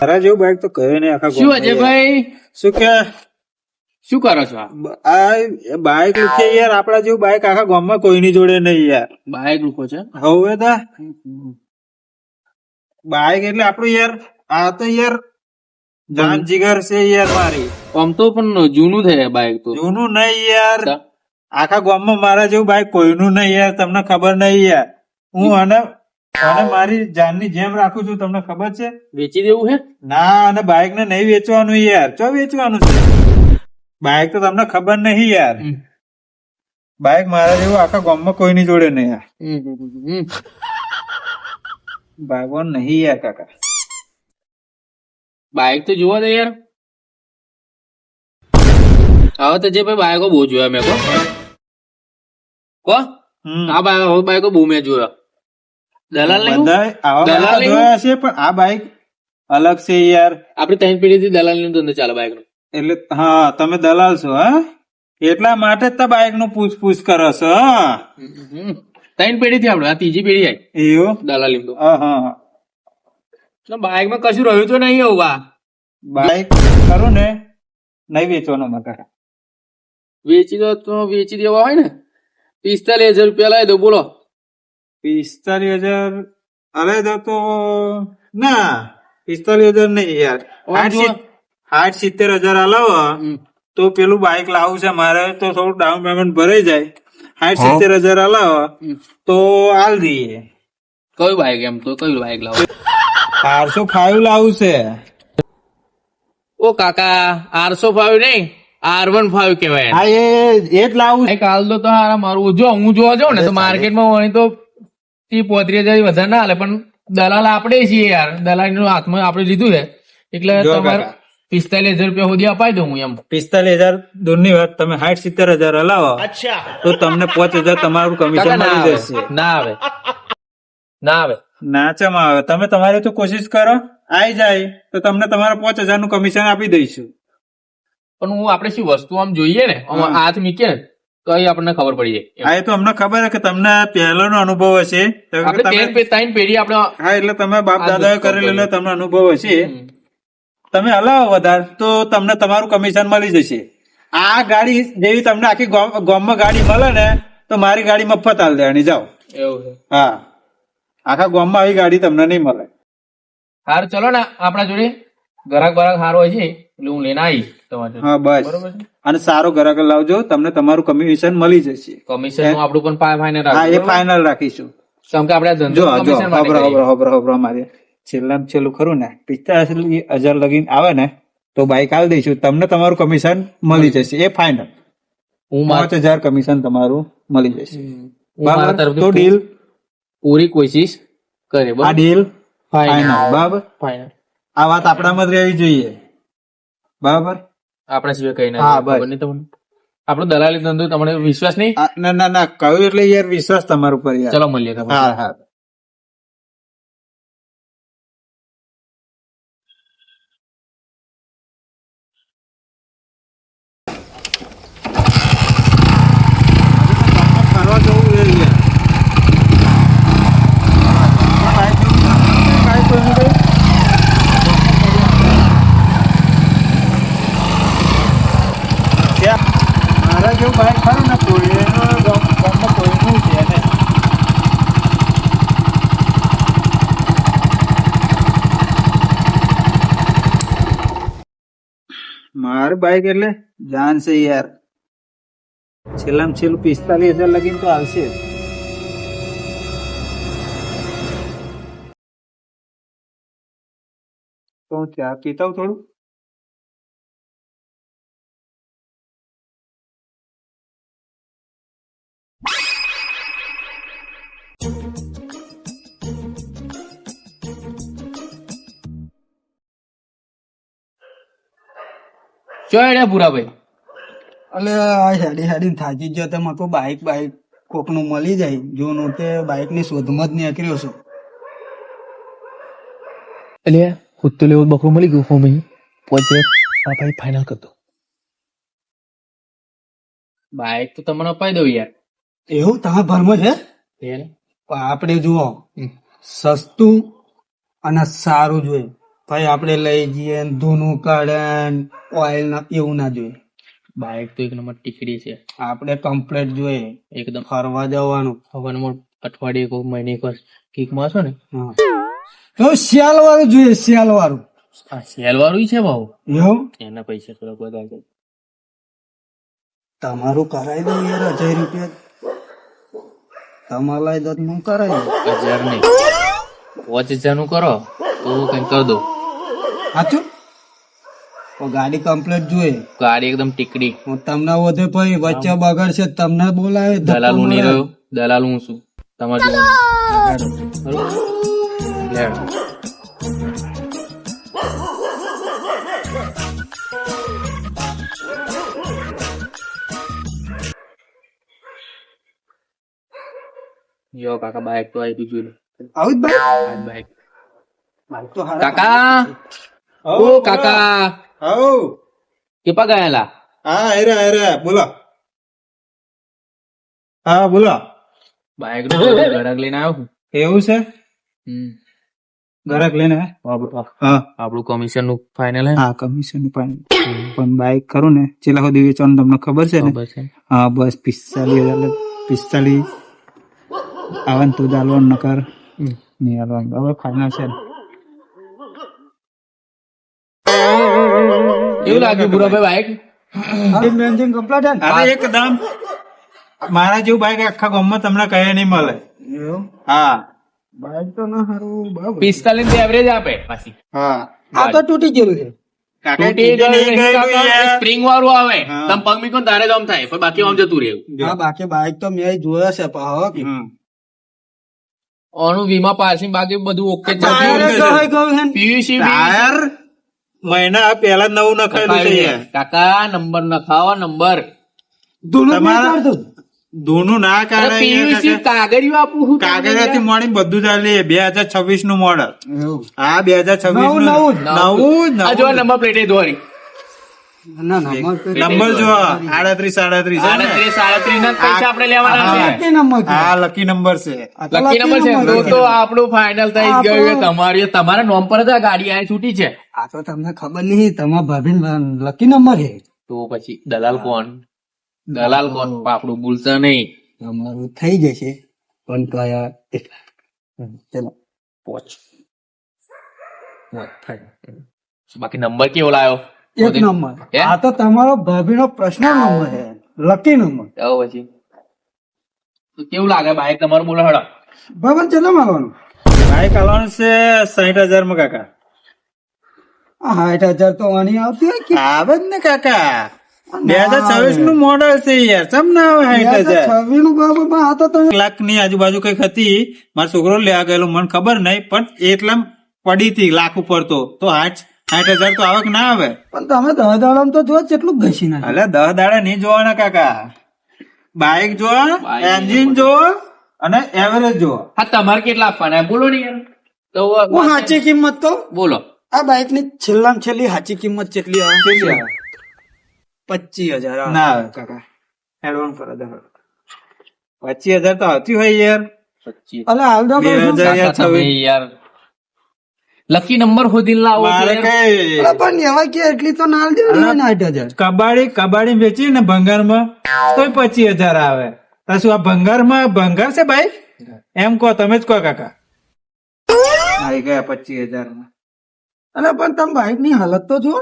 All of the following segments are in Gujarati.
તારા જેવું બાઈક તો કયો નહીં આખા શું. અજયભાઈ શું કે? શું કરો છો? આ બાઈક છે યાર આપડા જેવું બાઈક આખા ગામમાં કોઈની જોડે નહીં યાર. બાઈક લોકો છે? હવે તો. બાઈક એટલે આપણું યાર આ તો યાર જાન જીગર છે યાર મારી. આમ તો પણ જૂનું થાય બાઈક તો. જૂનું નહીં યાર. આખા ગામમાં મારા જેવું બાઈક કોઈનું નહીં યાર તમને ખબર નહીં યાર. હું અને અને મારી જાનની જેમ રાખું છું તમને ખબર છે? વેચી દેવું છે ના અને બાઈક ને નહીં વેચવાનું યાર. ચો વેચવાનું છે? બાઈક તો તમને ખબર નહીં યાર. બાઈક મારા જેવું આખા ગામમાં કોઈની જોડે નહીં યાર. ભાગવાન નહીં યાર કાકા. બાઈક તો જોવા દે યાર. હવે તો જે ભાઈ બાઇકો બહુ જોયા મેં કો. કો? હમ. આ બાઇકો બાઈકો બહુ મેં જોયા. દલાલ નહીં? દલાલ જોયા છે પણ આ બાઈક અલગ છે યાર. આપડે ત્રણ પેઢી થી દલાલનું ધંધો ચાલે બાઈક નો એટલે હા તમે દલાલ છો હા? એટલા માટે જ બાઈકનું પૂછપૂછ કરો છો ત્રણ પેઢી થી આપડે આ ત્રીજી પેઢી આવી એવું? દલાલ તો હા. બાઈકમાં કશું રહ્યું તો નહીં આ બાઈક ખરું ને નહીં વેચવાનો મગર. વેચી દો તો વેચી દેવા હોય ને. પિસ્તાલીસ હજાર રૂપિયા લાવી દો બોલો. પિસ્તાલીસ હજાર. અરે તો તો ના પિસ્તાલીસ હજાર નહીં યાર. આઠ સિત્તેર હજાર હલાવો તો પેલું બાઈક લાવવું છે મારે તો થોડું ડાઉન પેમેન્ટ ભરાઈ જાય. આઠ સિત્તેર હજાર હલાવો તો હાલ દઈએ. કયું બાઈક એમ તો? કયું બાઈક લાવો? આઠસો ફાઈવ લાવવું છે. ઓ કાકા આરસો ફાઈવ નહીં આર વન ફાઈવ કેવાય હા એ જ લાવું કાલ હાલ તો હારા મારું. જો હું જોવા જાઉં ને તો માર્કેટમાં હોય તો ત્રીસ પોત્રીસ હજાર વધારે ના હાલે પણ દલાલ આપણે છીએ યાર. દલાલનું હાથમાં આપણે લીધું છે. એટલે તમારે પિસ્તાલીસ હજાર રૂપિયા સુધી અપાઈ દઉં હું એમ. પિસ્તાલીસ હજાર દૂરની વાત તમે સાઠ સિત્તેર હજાર હલાવો. તો તમને પાંચ હજાર તમારું કમિશન ના મળી આવે જશે. ના આવે. ના આવે. નાચામાં આવે. તમે તમારે તો કોશિશ કરો. આઈ જાય. તો તમને તમારા પાંચ હજારનું કમિશન આપી દઈશું. પણ હું આપણે શું વસ્તુ આમ જોઈએ ને આમ હાથ મૂકીએ અહીં આપણને ખબર પડી જાય હા એ તો અમને ખબર કે તમને પહેલાનો અનુભવ હશે. ત્રણ પેઢી આપણે હા એટલે તમે બાપ આ કરેલો કરી. તમને અનુભવ હશે. તમે હલાવો વધારે તો તમને તમારું કમિશન મળી જશે. આ ગાડી જેવી તમને આખી ગામ- ગામમાં ગાડી મળે ને તો મારી ગાડી મફત હાલ દેવાની. જાઓ. એવું હા. આખા ગામમાં આવી ગાડી તમને નહીં મળે. સારું ચલો ને આપણા જોડે. ગરાક બરાક સારો હોય છે. એટલે હું લઈને આવીશ તમારી હા બસ. બરોબર છે? અને સારો ગ્રાહક લાવજો તમને તમારું કમિશન મળી જશે. કમિશનનું આપણું પણ પાય હા એ ફાઇનલ રાખીશું. કેમ કે આપણે ધંધો કમિશન માટે હબરો. હબરો હબરો મારે. છેલ્લામ છેલ્લું ખરું ને? પિસ્તાલીસ હજાર લગીન આવે ને તો બાઈક આલ દઈશું. તમને તમારું કમિશન મળી જશે. એ ફાઇનલ હું પાંચ હજાર કમિશન તમારું મળી જશે. મારા તરફથી તો ડીલ પૂરી કોશિશ કરે આ ડીલ ફાઇનલ ફાઇનલ બરાબર ફાઇનલ આ વાત આપણામાં જ રહેવી જોઈએ. બરાબર? આપણા સિવાય કઈ ના હા, ખબર નહીં તમને? આપણો દલાલી ધંધો તમને વિશ્વાસ નહીં? ના ના ના કહ્યું એટલે યાર વિશ્વાસ તમારા ઉપર યાર. ચલો મળીએ તમે હા હા ફરવા જવું છે યાર. બાઈક લઈને બાઈક કોઈને કઈ? ત્યાં બાઈક ખરું ને ગામ- ગામમાં છે ને. મારું બાઈક એટલે જાન છે યાર. છેલ્લામાં છેલ્લું પિસ્તાલીસ હજાર લગીને તો આવશે. તો હું ચા પીતા થોડું? ચોય પૂરાભાઈ એટલે હેડી હેડી થાકી ગયો તેમાં કોઈ બાઈક બાઈક કોકનું મળી જાય. જૂનું તે બાઈકની શોધમાં જ નીકળ્યો છું. એટલે કુત્તો લેવો બકરું મળી ગયું હોમી. પોતે આ ભાઈ ફાઇનલ કરતો. બાઈક તો તમને અપાઈ દઉં યાર. એવું? તમારા ભરમાં છે? પણ આપણે જુઓ. સસ્તું અને સારું જોઈએ. ભાઈ આપણે લઈ જઈએ ને ધૂનું કાઢે ઓઇલ ના એવું ના જોઈએ. બાઇક તો એક નંબર ટીકડી છે. આપણે કમ્પ્લેટ જોઈએ. એકદમ. ફરવા જવાનું. હવારમાં અઠવાડિયે કોઈ મહિને એક કિકમાં છો ને. તો શિયાળ વાળું જોઈએ શિયાળ વાળું આ સેલ વાળું છે ભાવ? એવું? એના પૈસા થોડા બધા છે. તમારું કરાવી દઉં યાર હજાર રૂપિયા. તમારા દો હું કરાવી દઉં. હજાર નહીં. પાંચ હજારનું કરો તો કઈ કરી દો સાચું ગાડી કમ્પ્લેટ જોઈએ. ગાડી એકદમ ટીકડી. હું તમને વધે પછી વચ્ચે બગડશે છે તમને બોલાવે દલાલ હું નહીં રહ્યો. દલાલ હું છું. તમારે જો યો કાકા બાઈક તો આવી બીજું આવું જ બાઈક બાઈક તો કાકા! ઓ કાકા હઉ કેપા ગયેલા હા હેરે હેરે બોલો હા બોલો બાઈકનું ઘરાક લઈને આવ્યો છું એવું છે ગરક લઈને હા આપણું કમિશનનું ફાઇનલ હે હા કમિશન પણ પણ બાઈક કરું ને છેલ્લા સુધી વેચવાનું તમને ખબર છે ને હા બસ પિસ્તાલીસ હજાર પિસ્તાલીસ આવન તું તો જ હાલવાનું નકર નહીં હાલવાનું હવે ફાઇનલ છે ને. કેવું લાગ્યું બુરાભાઈ બાઈક બેન્જિન કમ્પ્લેટ અરે એકદમ. મારા જેવું બાઈક આખા ગામમાં તમને કહે નહીં મળે. હા. બાઈક તો ના સારું પિસ્તાલીસ એવરેજ આપે પાછી. હા. આ તો તૂટી ગયેલું છે. સ્પ્રિંગ વાળું આવે. તમે પગ મીકો તારે જ આમ થાય પણ બાકી આમ જતું રહેવું. હા બાકી બાઈક તો મેં જોયો છે પાહો કે. વીમા પાસિંગ બાકી બધું ઓકે ટાયર મહિના પહેલા નવું નખાયેલું છે કાકા નંબર નખાવો નંબર. ધૂનું ના કાઢે કાગળિયું આપું હું કાગળિયાથી મોડી બધું ચાલે બે હજાર છવ્વીસનું મોડલ. હા બે હજાર છવ્વીસ નવું, નવું. જ. નંબર પ્લેટે દોરી. ના ના નંબર જો આડત્રીસ આડત્રીસ છે ને? આડત્રીસ ના પૈસા આપણે લેવાના આ છે. લકી નંબર હા લકી નંબર છે. લકી નંબર છે. તો આપણું ફાઇનલ થઈ ગયું તમારી તમારા નોમ પર જ આ ગાડી આ છૂટી છે. આ તો તમને ખબર નહીં તમારા ભાભી લકી નંબર હે તો પછી દલાલ કોણ? દલાલ કોણ? આપણું ભૂલતા નહીં. અમારું થઈ જશે પણ કયા એટલા ચલો. પોચ. બાકી નંબર કેવો લાવ્યો એક નંબર? આ તો તમારો ભાભીનો પ્રશ્ન નંબર છે. Lucky number. તો પછી. તો કેવું લાગે? બાઈક તમારું બોલો હડો ભાઈ ચલો મારવાનું? બાઈક હાલવાનું છે સાહીઠ હજારમાં કાકા. સાઠ હજાર તો આની આવતી હોય કે? આવે જ ને કાકા. બે હજાર છવ્વીસનું મોડલ છે યાર. ચમ ના આવે સાહીઠ હજાર છવ્વીસનું બાબુ આ તો તમે લાખની આજુબાજુ કંઈક હતી. મારો છોકરો લેવા ગયેલો મને ખબર નહીં પણ એટલા પડી હતી લાખ ઉપર તો. તો આઠ સાઠ હજાર તો આવક ના આવે. પણ તમે દહ દાડા તો જો કેટલું ઘસી ના એટલે દહ દાડા નહીં જોવાના કાકા. બાઈક જો એન્જિન જો અને એવરેજ જો. હા તમારે કેટલા આપવાના? બોલો ને યાર. તો હું સાચી કિંમત તો બોલો. આ બાઇકની છેલ્લામાં છેલ્લી સાચી કિંમત કેટલી આવે? કેટલી આવે? પચીસ હજાર. ના આવે. કાકા. એડવાન્સ કરો દો પચીસ હજાર તો આવતી હોય યાર. અલે હાલ દો બે હજાર તમે યાર. લકી નંબર શોધી લાવો મારે કઈ? પણ એવા કે એટલી તો નાલ દે ને આઠ હજાર. કબાડી કબાડી વેચી ને ભંગારમાં. તોય પચીસ હજાર આવે. શું આ ભંગારમાં ભંગાર છે ભાઈ? એમ કહો તમે જ કહો કાકા. આવી ગયા પચીસ હજારમાં અલે પણ તમે બાઇકની હાલત તો જુઓ.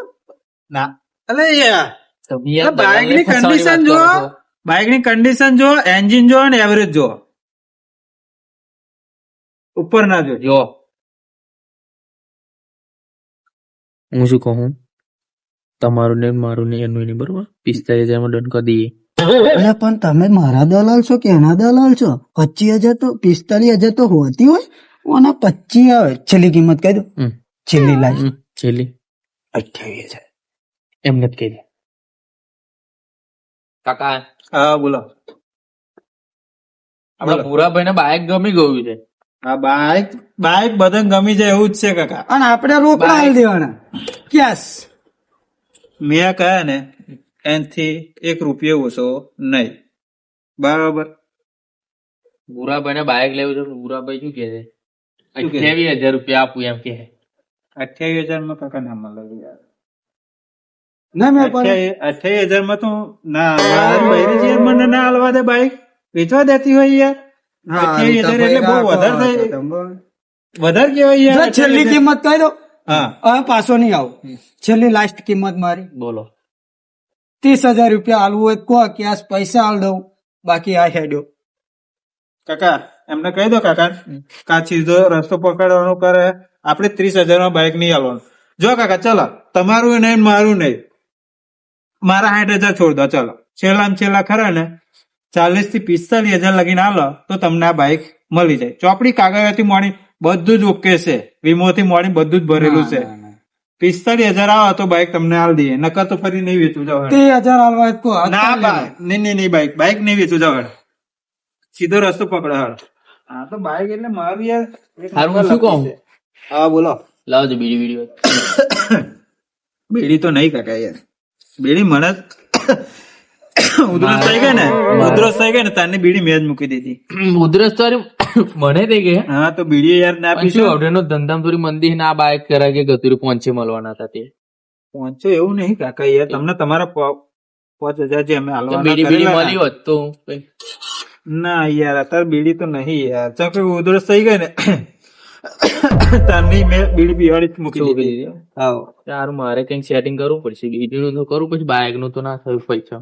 ના. અલે યાર. બાઇકની કન્ડિશન જો. બાઇકની કન્ડિશન જો એન્જિન જો અને એવરેજ જો ઉપર ના જો જો. હું શું કહું? તમારું ને મારું ને એનું નહીં બરોબર? પિસ્તાલીસ હજારમાં ડન કરી દઈએ. અરે પણ તમે મારા દલાલ છો કે એના દલાલ છો? પચીસ હજાર તો પિસ્તાલીસ હજાર તો હોતી હોય? અને પચીસ આવે. છેલ્લી કિંમત કહી દો. છેલ્લી લાઈન છેલ્લી અઠ્યાવીસ હજાર એમને જ કહી દે કાકા હા બોલો. આપડા ભૂરાભાઈ ને બાઈક ગમી ગયું છે. આ બાઇક બાઇક બધાને ગમી જાય એવું જ છે કાકા. અને આપણે રોકડા આવી દેવાના. કેશ મેં કહ્યા ને એનથી એક રૂપિયો ઓછો નહીં. બરાબર. ભૂરાભાઈ ને બાઈક લેવું છે ભૂરાભાઈ શું કે છે? અઠ્યાવીસ હજાર રૂપિયા આપું એમ કે અઠ્યાવીસ હજારમાં કાકા ના મળે યાર. ના મેં અઠ્યાવીસ હજારમાં તો ના મને ના હાલવા દે બાઈક. વેચવા દેતી હોય યાર. અઠ્યાવીસ હજાર એટલે બહુ વધારે થાય. વધારે કેવાય યાર છેલ્લી કિંમત કહી દો હા. પાછો નહીં આવું. છેલ્લી લાસ્ટ કિંમત મારી. બોલો. ત્રીસ હજાર રૂપિયા હાલવું હોય કો કે આ પૈસા હાલ દઉં. બાકી આ હેડ્યો. કાકા એમને કહી દો કાકા. કાચી રસ્તો પકડવાનો કરે. આપણે ત્રીસ હજારમાં બાઈક નહીં આવવાનું જો કાકા ચલો તમારું નહીં મારું નહીં. મારા સાઠ હજાર છોડ દો ચલો. છેલ્લા છેલ્લા ખરા ને ચાલીસથી પિસ્તાલીસ હજાર લગીને હાલો તો તમને આ બાઈક મળી જાય. ચોપડી કાગળથી મોડી બધું જ ઓકે છે. વીમોથી મોડી બધું જ ભરેલું છે. પિસ્તાલીસ હજાર આવે તો બાઇક તમને હાલ દઈએ. નકર તો ફરી નહીં વેચવું જાવ હજાર હાલવા તો ના નહીં નહીં નહીં બાઈક બાઇક નહીં વેચવું જાવ સીધો રસ્તો પકડે હાલ હા તો બાઈક એટલે મારું યાર શું કહું? હા બોલો. લાવજો બીડી બીડી બીડી તો નહીં કાકા યાર. બીડી મને ઉધરસ થઈ ગઈ ને? ઉધરસ થઈ ગઈ ને તારની બીડી મેં જ મૂકી દીધી. ઉધરસ તો મને થઈ ગઈ હા? તો બીડી યાર ના પીશો શું અવઢેનો ધંધામ થોડી મંદી ના બાઇક કરાય કે ગતુરી પહોંચે મળવાના હતા તે. પહોંચો એવું નહીં કાકા યાર તમને તમારા પાંચ હજાર જે અમે હાલવાના બીડી બીડી મળી હોત તો ના યાર અત્યારે બીડી તો નહીં યાર. ચાલ કે ઉધરસ થઈ ગઈ ને તારની મે બીડી પીવાડી મૂકી દીધી. આવો. યાર મારે કઈ સેટિંગ કરવું પડશે. બીડીનું તો કરવું પછી બાઇકનું તો ના થયું પૈસા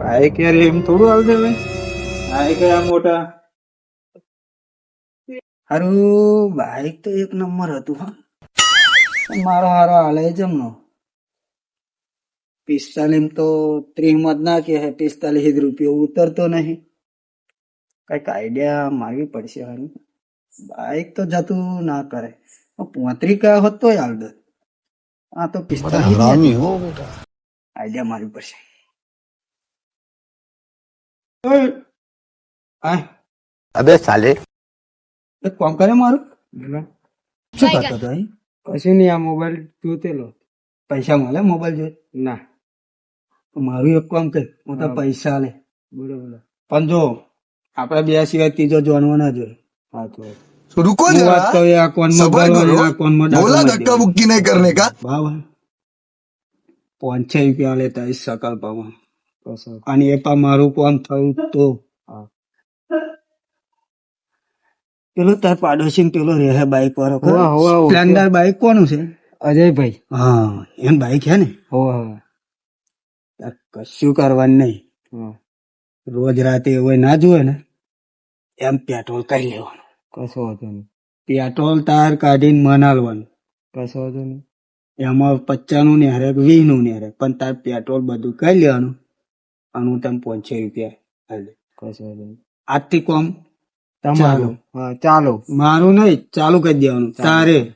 બાઈક યાર એમ થોડું હાલ દે બાઈક આ મોટા. હારું બાઈક તો એક નંબર હતું હા. મારો હારો હાલે જમનો પિસ્તાલીસ તો ત્રીમત ના કે પિસ્તાલીસ રૂપિયો ઉતરતો નહીં. કંઈક આઈડિયા મારવી પડશે હાની બાઇક તો જતું ના કરે. પોત્રીકા હોત તો હાલ આ તો પિસ્તાલીસ હો આઈડિયા મારવી પડશે. અબે સાલે. એક કામ કરે મારું. શું કરતો હતો કશું નહીં આ મોબાઈલ જોતેલો પૈસા મળે મોબાઈલ જોઈ? ના. મારું એક કામ કર. હું તો પૈસા લે. બોલો બોલો પણ જો આપડે બે સિવાય ત્રીજો જોનવો ના જોઈએ હા તો रुको હું વાત जरा કહું આ કોણ માં सबर ગળવાની, करो આ કોણ માં बोला ડાકુ धक्का મારી मुक्की नहीं करने का દેવાની. વાહ વાહ પાંચ છ રૂપિયા લેતા એ સકલ પામાં અને એ પા મારું કામ થયું તો પેલો તાર પાડોશી ને પેલો રહે બાઈક વાળો સ્પ્લેન્ડર બાઈક કોનું છે અજયભાઈ હા એમ બાઈક હે ને તાર કશું કરવાનું નહીં રોજ રાતે એવું ના જોવે ને એમ પેટ્રોલ કરી લેવાનું. કશો વાંધો નહીં. પેટ્રોલ તાર કાઢીને મનાલવાનું. કશો વાંધો નહીં. એમાં પચાસનું ને હરેક વીસનું હરેક. પણ તાર પેટ્રોલ બધું કરી લેવાનું. અને હું તમે પહોંચે રૂપિયા હાલે. કશો વાંધો નહીં. આજથી કોમ? તમારું. હા ચાલો. મારું નહીં ચાલુ કરી દેવાનું. તારે.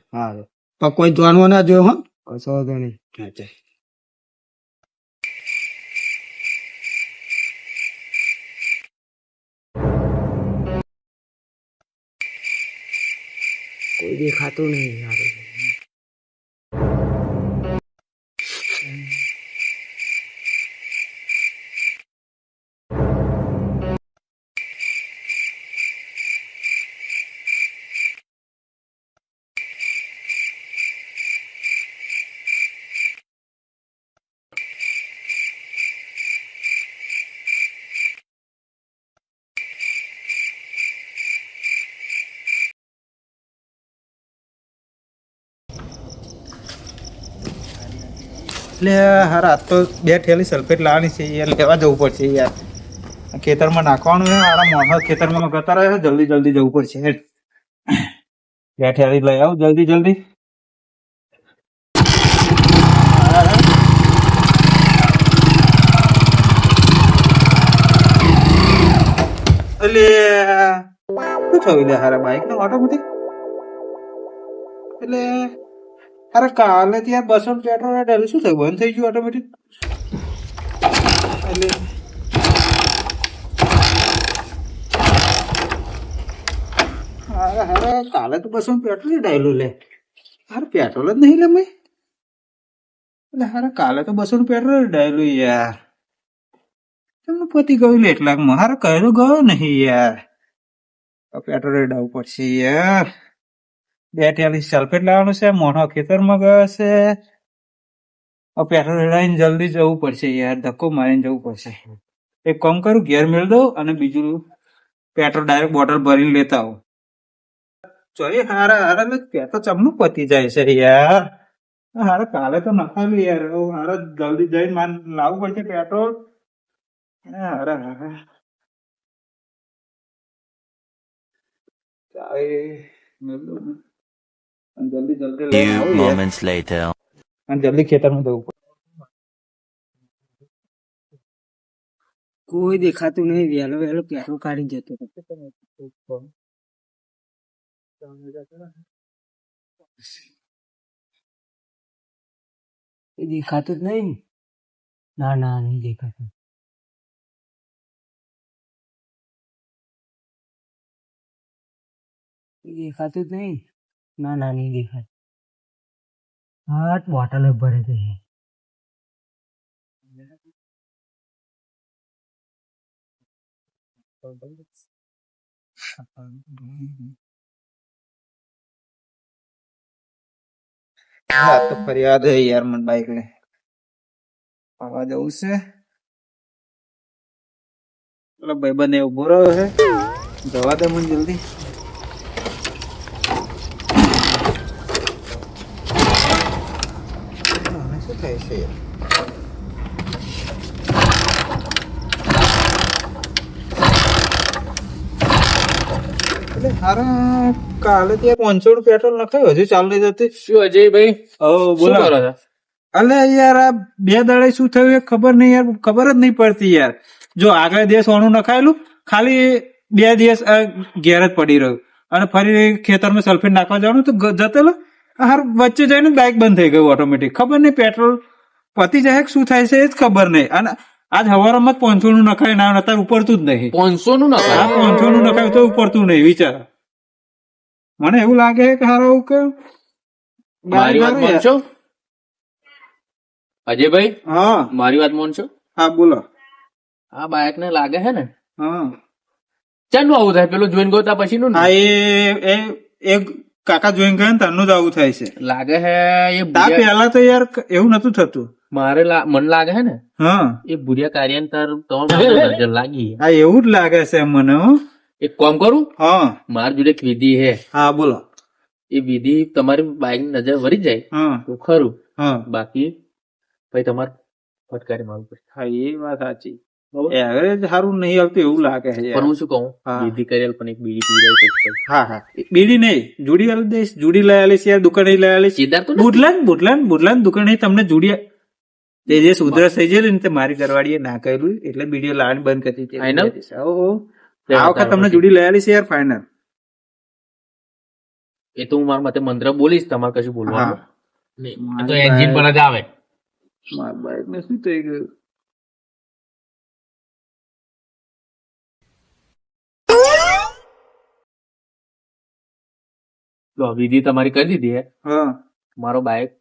પણ કોઈ જાણવા ના જોયો હો? કશો વાંધો નહીં. અચ્છા કોઈ દેખાતું નહીં એટલે આજ તો બે ઠેલી સલ્ફેટ લાવવાની છે, એ લેવા જવું પડશે યાર. ખેતરમાં નાખવાનું છે મારા મોહર ખેતરમાં ગતા રહે જલ્દી જલ્દી જવું પડશે. બે ઠેલી લઈ આવું, જલ્દી જલ્દી. એટલે, શું થયું હારા બાઈક ને ઓટોમેટિક એટલે અરે કાલે ત્યાં બસો પેટ્રોલ ડાલ્યું શું થયું? બંધ થઈ ગયું ઓટોમેટિક એટલે અરે અરે કાલે તો બસો પેટ્રોલ ડાયલું લે. અરે પેટ્રોલ જ નહીં લે મેં. એટલે હારે કાલે તો બસો પેટ્રોલ ડાયલું યાર. તમને પતી ગયું લે એટલાકમાં હારે કહેલું ગયો નહીં યાર. પેટ્રોલ ડાવું પડશે યાર. બે ટેલી સલ્ફેટ લાવવાનું છે, મોઢો ખેતરમાં ગયો છે. પેટ્રોલ રેડાઈને જલ્દી જવું પડશે યાર, ધક્કો મારીને જવું પડશે. એક કામ કરું, ઘેર મેળ દઉં અને બીજું પેટ્રોલ ડાયરેક્ટ બોટલ ભરીને લેતા આવું. ચોરી, હારા હારા ને પેટ્રોલ ચમનું પતી જાય છે યાર. હારા, કાલે તો નખાયેલું યાર હારા જલ્દી જઈને માન લાવવું પડશે પેટ્રોલ. હારા હારા. ચાલે મેળ દઉં. અને જલ્દી જલ્દી લઈને આવું moments later. અને જલ્દી ખેતરમાં જવું પડે. કોઈ દેખાતું નહીં વહેલો વહેલો પેટ્રોલ કાઢી જતો એ દેખાતું જ નહીં? ના ના નહીં દેખાતું. દેખાતું જ નહીં? ના ના નહીં દેખાતું હા બોટલ જ ભરે છે હા તો ફરિયાદ હે યાર મને બાઈક ને આવા જવું છે પેલો ભાઈબંધ એ ઊભો રહ્યો છે જવા દે મને જલ્દી આને શું થાય છે હારા કાલે ત્યાં પાંચસો પેટ્રોલ નખાયું હજુ ચાલુ નહીં જતી. શું અજયભાઈ ઓ શું બોલો. કરો છો? અલે યાર આ બે દાડે શું થયું એ ખબર નહીં યાર ખબર જ નહીં પડતી યાર. જો આગળ દિવસ ઓણું નખાયેલું ખાલી બે દિવસ આ ઘેર જ પડી રહ્યું. અને ફરી ખેતરમાં સલ્ફેટ નાખવા જવાનું તો જતેલો હાર વચ્ચે જઈને બાઇક બંધ થઈ ગયું ઓટોમેટિક ખબર નહીં પેટ્રોલ પતી જાય શું થાય છે એ જ ખબર નહીં. અને આજ હવારમાં જ પાંચસો નું નખાય ના અત્યારે ઉપડતું જ નહીં. પાંચસો નું આ ના પાંચસો નું નખાય તો ઉપડતું નહીં વિચાર. મને એવું લાગે કે હારો કે મારી વાત માનશો? અજયભાઈ? હા. મારી વાત માનશો? હા બોલો. આ બાયક ને લાગે છે ને? હા. ચાલુ આવું થાય. પેલું જોઈન ગયો પછી નું? હા એ એ એક કાકા જોઈન ગયા ને તનું જ આવું થાય છે. લાગે હે એ પેલા તો યાર એવું નતું થતું. મારે મન લાગે છે ને? હા. એ ભૂરિયા કાર્યાંતર તમારે નજર લાગી. હા એવું જ લાગે છે મને એક કામ કરું? હા. મારી જોડે એક વિધિ હે. હા બોલો. એ વિધિ તમારી બાઈક નજર વરી જાય હા. તો ખરું. હા. બાકી પછી તમારે ફટકારી મારું પડે હા એ વાત સાચી. એવરેજ સારું નહીં આવતું એવું લાગે છે પણ હું શું કહું? બીડી કરેલ પણ એક બીડી પીવડાવી પછી પછી. હા હા. બીડી નહીં જુડી આલી દઈશ જુડી લઈ આલીશ યાર દુકાને લઈ આલીશ. નથી. બુટલાન બુટલાન બુટલાન દુકાને તમને જુડી તે જે સુધરસ થઈ ગયેલું ને તે મારી ઘરવાળીએ ના કર્યું એટલે વીડિયો લાવવાની બંધ કરી? ઓહો. આ વખત તમને જુડી લઈ છે યાર ફાઇનલ એ તો હું મારા મતે મંત્ર બોલીશ તમારે કશું બોલવાનું. તો એન્જિન પર જ આવે. મારા બાઈક ને શું થઈ ગયું તો વિધિ તમારી કરી દીધી હે. હા. મારો બાઇક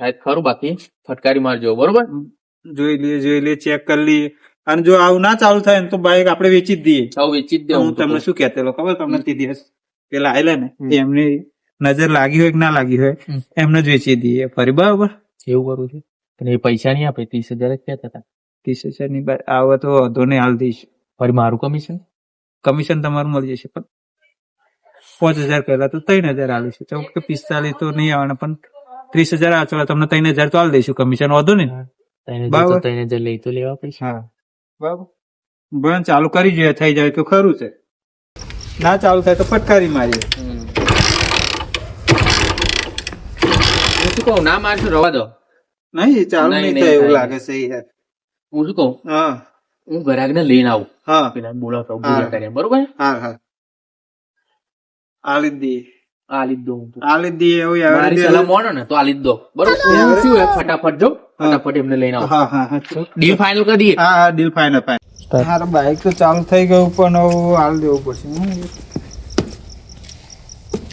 શાયદ ખરું બાકી? ફટકારી મારજો બરોબર? જોઈ લઈએ જોઈ લઈએ ચેક કરી લઈએ. અને જો આવું ના ચાલુ થાય ને તો બાઈક આપણે વેચી જ દઈએ. આવું વેચી જ દે હું તમને શું કહેતેલો ખબર તમને તે દિવસ? પેલા આયેલા ને એમની નજર લાગી હોય કે ના લાગી હોય એમને જ વેચી દઈએ. ફરી બરાબર? એવું કરું છું. પણ એ પૈસા નહીં આપે ત્રીસ હજાર જ કહેતા હતા. ત્રીસ હજારની આવે તો વધુ નહીં હાલ દઈશ. ફરી મારું કમિશન કમિશન તમારું મળી જશે પણ પાંચ હજાર પહેલા તો ત્રણ હજાર આલીશું ચૌદ કે પિસ્તાલીસ તો નહીં આવવાના પણ ત્રીસ હજાર આ તમને ત્રણ હજાર તો આલી દઈશું. કમિશન વધુ ને ત્રણ હજાર બરાબર. ત્રણ હજાર લઈ તો લેવા પડશે. હા બરાબર? ભણ ચાલુ કરી જોઈએ થઈ જાય તો ખરું છે. ના ચાલુ થાય તો ફટકારી મારીએ. હું શું કહું ના મારશું રવા દો. નહીં ચાલુ નહીં, થાય એવું થાય. લાગે છે યાર. હું શું કહું? હા. હું ગ્રાહકને લઈને આવું. હા. પેલા બોલાવતો આવું, હા. બોલા કર્યા બરોબર? હા હા. આલી જ આલી જ એવું મારી સલાહ મોનો ને તો આ લીધો બરોબર? શું હે ફટાફટ જો ફટાફટ એમને લઈને આવો. હા હા હા. ડીલ ફાઇનલ કરી દઈએ? હા હા ડીલ ફાઇનલ ફાઇનલ મારા બાઈક તો ચાલુ થઈ ગયું પણ હાલ દેવું પડશે.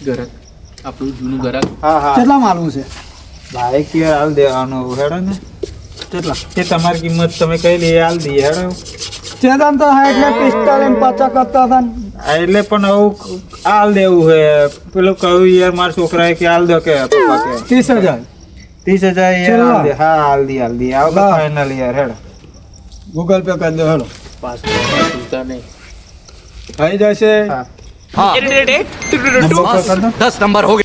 ગરક. આપણું જૂનું ગરક. હા હા. કેટલા માલવું છે? બાઈક યાર હાલ દેવાનું હેડો ને. કેટલા? તે તમારી કિંમત તમે કઈ લઈએ હાલ દઈએ હેડો. તેદાન તો હા એટલે પિસ્તોલ એમ પાછા કરતા હતા એટલે પણ આવું આલ દેવું હે. પેલું કહ્યું યાર મારા છોકરાએ કે આલ દો કે પપ્પા કે. ત્રીસ હજાર. ત્રીસ હજાર યાર હા આલ દી આલ દી. આવ ફાઇનલ યાર હેડો. ગૂગલ પે કરી દો હેડો. પાસપોર્ટ નહીં થઈ જશે. હા. દસ નંબર હો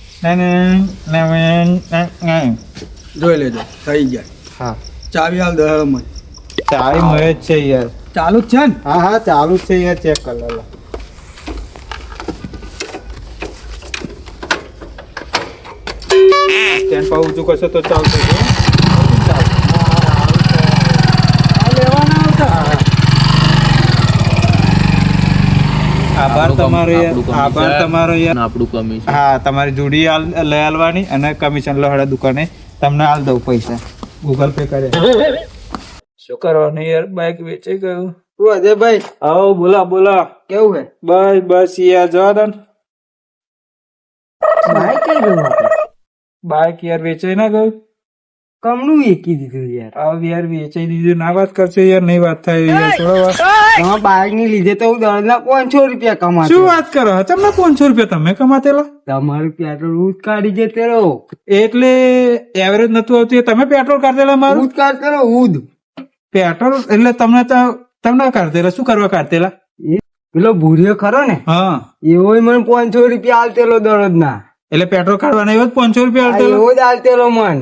જોઈ લેજો થઈ જાય હા. ચાવી હાલ દહાડો મને. ચાવી મળે જ છે યાર. ચાલુ જ છે ને? હા હા ચાલુ જ છે યાર ચેક કર લો સ્ટેન્ડ પર ઊંચું કરશે તો ચાલશે આભાર તમારો આભાર તમારો યાર. આપણું કમિશન હા તમારી જોડી લઈ આલવાની અને કમિશન લો દુકાને. તમને હાલ દઉં પૈસા. ગૂગલ પે કરે. કરવાનું યાર બાઈક વેચાઈ ગયું? શું અજયભાઈ આવો બોલા બોલા. કેવું હે બસ બસ યાર જવા દો બાઈક કઈ ગયું બાઈક યાર વેચાઈ ના ગયું. કમનું એકી દીધું યાર. આવ યાર વેચાઈ દીધું. ના વાત કરશો યાર નહીં વાત થાય યાર થોડો વાત. તમારા બાઈકની લીધે તો હું દરરોજના પાંચસો રૂપિયા કમાતો. શું વાત કરો? તમને પાંચસો રૂપિયા તમે કમાતેલા? તમારું પેટ્રોલ હું જ કાઢી જતે એટલે એવરેજ નતું આવતું તમે પેટ્રોલ કાઢેલા હું મારું જ હું જ. પેટ્રોલ એટલે તમને તો તમને કાઢતેલા શું કરવા કાઢતેલા પેલો ભૂરિયો ખરો ને હા. એવો મને પાંચસો રૂપિયા આલતેલો દરરોજ ના એટલે પેટ્રોલ કાઢવાના એવો જ પાંચસો રૂપિયા આવતેલા એવો જ આલતેલો મન.